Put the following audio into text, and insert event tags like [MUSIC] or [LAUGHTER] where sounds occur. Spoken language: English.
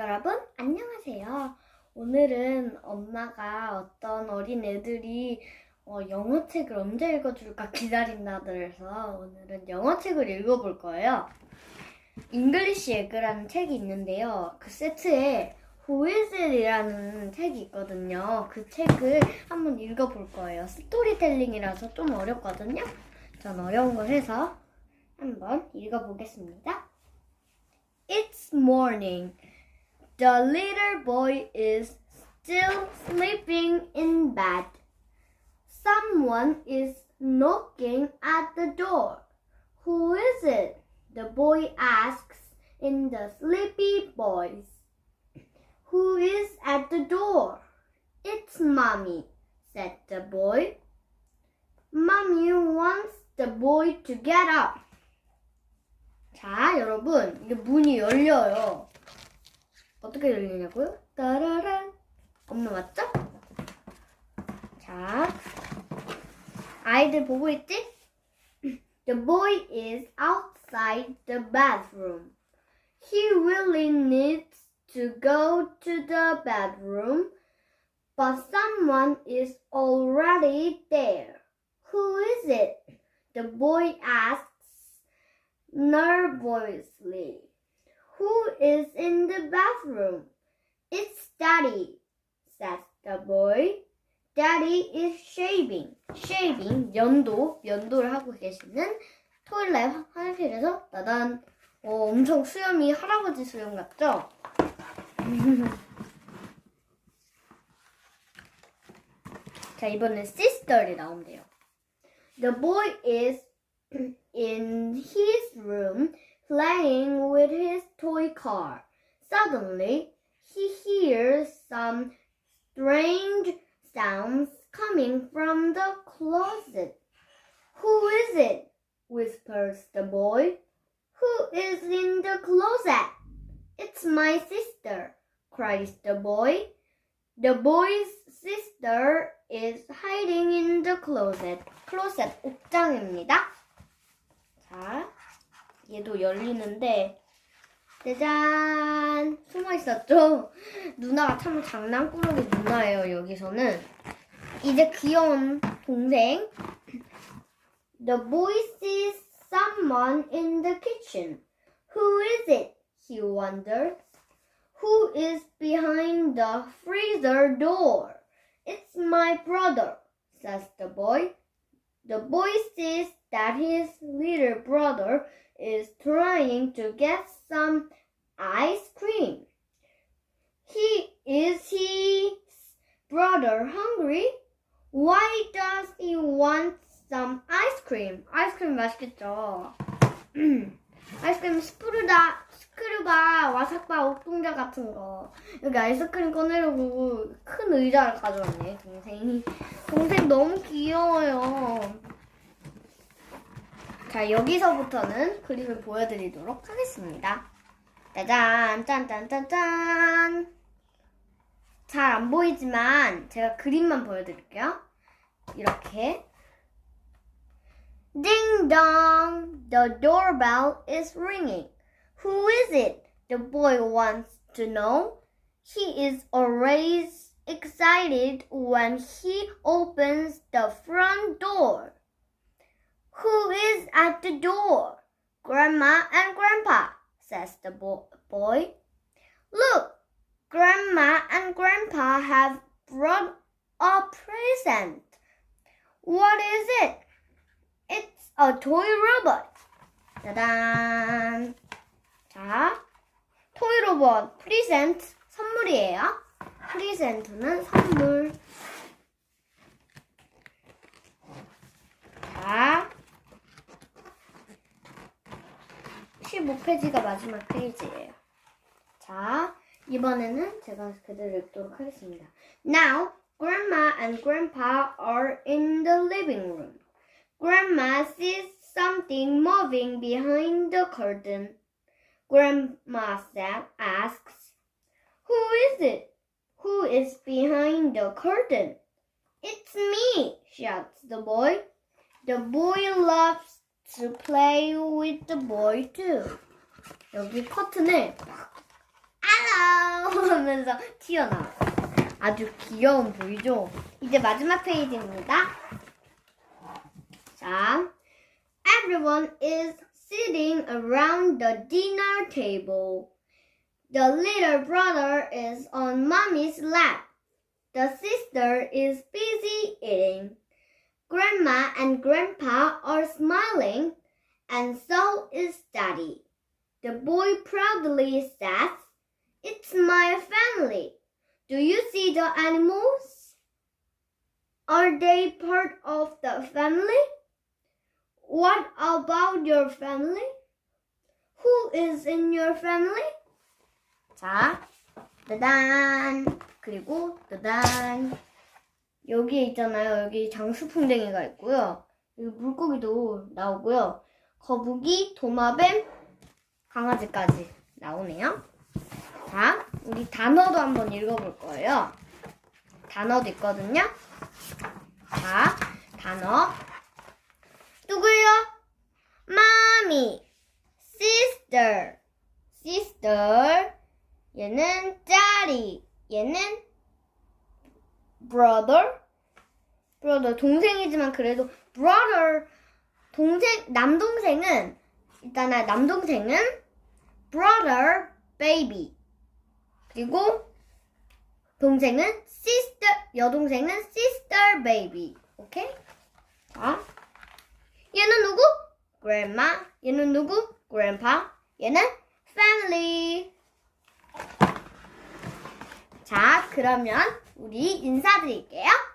여러분, 안녕하세요. 오늘은 엄마가 어떤 어린 애들이 어, 영어 책을 언제 읽어줄까 기다린다 그래서 오늘은 영어 책을 읽어볼 거예요. 잉글리시 에그라는 책이 있는데요. 그 세트에 It이라는 책이 있거든요. 그 책을 한번 읽어볼 거예요. 스토리텔링이라서 좀 어렵거든요. 전 어려운 걸 해서 한번 읽어보겠습니다. It's morning. The little boy is still sleeping in bed. Someone is knocking at the door. Who is it? The boy asks in the sleepy voice. Who is at the door? It's mommy, said the boy. Mommy wants the boy to get up. 자, 여러분, 이게 문이 열려요. 어떻게 열리냐고요? 따라란. 엄마 맞죠? 자, 아이들 보고 있지? [CLEARS THROAT] The boy is outside the bathroom. He really needs to go to the bedroom, but someone is already there. Who is it? The boy asks nervously. Who is in the bathroom? It's Daddy, says the boy. Daddy is shaving. shaving, 면도, 면도를 하고 계시는 토일렛 화장실에서 나단, 어, 엄청 수염이 할아버지 수염 같죠? 자, 이번엔 sister이 나온대요. The boy is in his room playing with his toy car. Suddenly, he hears some strange sounds coming from the closet. Who is it? whispers the boy. Who is in the closet? It's my sister, cries the boy. The boy's sister is hiding in the closet. closet 옥장입니다. 자, 얘도 열리는데 짜잔 숨어 있었죠? 누나가 참 장난꾸러기 누나예요 여기서는 이제 귀여운 동생 The boy sees someone in the kitchen. Who is it? He wonders. Who is behind the freezer door? It's my brother, says the boy. The boy sees that his little brother is trying to get some ice cream. He is his brother hungry? Why does he want some ice cream? 아이스크림 맛있겠죠. 아이스크림 스프르다, 스크류바, 와삭바, 옥동자 같은 거. 여기 아이스크림 꺼내려고 큰 의자를 가져왔네, 동생이. 동생 너무 귀여워요. 자, 여기서부터는 그림을 보여드리도록 하겠습니다. 짜잔, 짠짠짠짠. 잘 안 보이지만 제가 그림만 보여드릴게요. 이렇게. Ding! The doorbell is ringing. Who is it? The boy wants to know. He is always excited when he opens the front door. Who is at the door? Grandma and Grandpa, says the bo- boy. Look, Grandma and Grandpa have brought a present. What is it? It's a toy robot. 짜잔. 자, 토이 로봇 프리젠트 선물이에요. 프리젠트는 선물. 15페이지가 마지막 페이지예요. 자, 이번에는 제가 그대로 읽도록 하겠습니다. Now, Grandma and Grandpa are in the living room. Grandma sees something moving behind the curtain. Grandma said, asks, Who is it? Who is behind the curtain? It's me, shouts the boy. The boy loves to play with the boy too. 여기 커튼을 막 Hello. 하면서 튀어나와요. 아주 귀여운 보이죠? 이제 마지막 페이지입니다. 자, everyone is sitting around the dinner table. The little brother is on mommy's lap. The sister is busy eating. Grandma and grandpa are smiling, and so is daddy. The boy proudly says, It's my family. Do you see the animals? Are they part of the family? What about your family? Who is in your family? 자, 따단. 그리고 따단. 여기에 있잖아요. 여기 장수풍뎅이가 있고요. 여기 물고기도 나오고요. 거북이, 도마뱀, 강아지까지 나오네요. 자, 우리 단어도 한번 읽어볼 거예요. 단어도 있거든요. 자, 단어. 누구요? 마미, sister, sister. 얘는 짜리, 얘는 brother, brother 동생이지만 그래도 brother 동생 남동생은 일단은 남동생은 brother baby 그리고 동생은 sister 여동생은 sister baby 오케이 자 얘는 누구 grandma 얘는 누구 grandpa 얘는 family 자 그러면 우리 인사드릴게요